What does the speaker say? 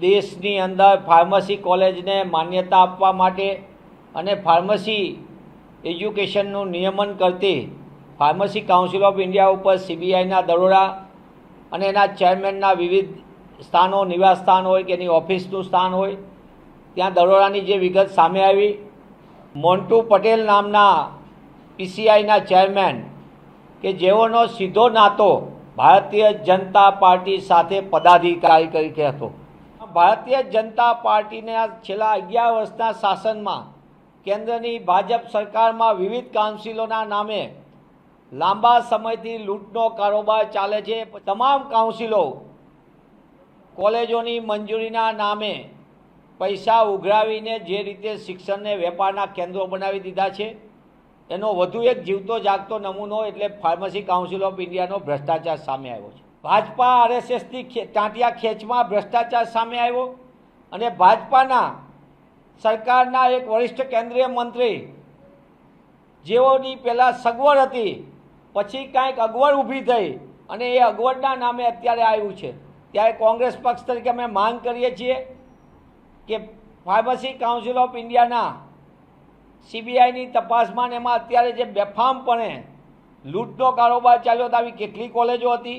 દેશની અંદર ફાર્મસી કોલેજને માન્યતા આપવા માટે અને ફાર્મસી એજ્યુકેશનનું નિયમન કરતી ફાર્મસી કાઉન્સિલ ઓફ ઇન્ડિયા ઉપર સીબીઆઈના દરોડા અને એના ચેરમેનના વિવિધ સ્થાનો, નિવાસ સ્થાન હોય કે એની ઓફિસનું સ્થાન હોય, ત્યાં દરોડાની જે વિગત સામે આવી. મોન્ટુ પટેલ નામના પીસીઆઈના ચેરમેન કે જેઓનો સીધો નાતો ભારતીય જનતા પાર્ટી સાથે પદાધિકારી તરીકે હતો. ભારતીય જનતા પાર્ટીના છેલ્લા અગિયાર વર્ષના શાસનમાં કેન્દ્રની ભાજપ સરકારમાં વિવિધ કાઉન્સિલોના નામે લાંબા સમયથી લૂંટનો કારોબાર ચાલે છે. તમામ કાઉન્સિલો કોલેજોની મંજૂરીના નામે પૈસા ઉઘરાવીને જે રીતે શિક્ષણને વેપારના કેન્દ્રો બનાવી દીધા છે, એનો વધુ એક જીવતો જાગતો નમૂનો એટલે ફાર્મસી કાઉન્સિલ ઓફ ઇન્ડિયાનો ભ્રષ્ટાચાર સામે આવ્યો છે. ભાજપા આરએસએસની ટાંટિયા ખેંચમાં ભ્રષ્ટાચાર સામે આવ્યો અને ભાજપાના સરકારના એક વરિષ્ઠ કેન્દ્રીય મંત્રી, જેઓની પહેલાં સગવડ હતી, પછી કાંઈક અગવડ ઊભી થઈ અને એ અગવડના નામે અત્યારે આવ્યું છે. ત્યારે કોંગ્રેસ પક્ષ તરીકે અમે માંગ કરીએ છીએ કે ફાર્મસી કાઉન્સિલ ઓફ ઇન્ડિયાના સીબીઆઈની તપાસમાં એમાં અત્યારે જે બેફામપણે લૂંટનો કારોબાર ચાલ્યો હતો આવી કેટલી કોલેજો હતી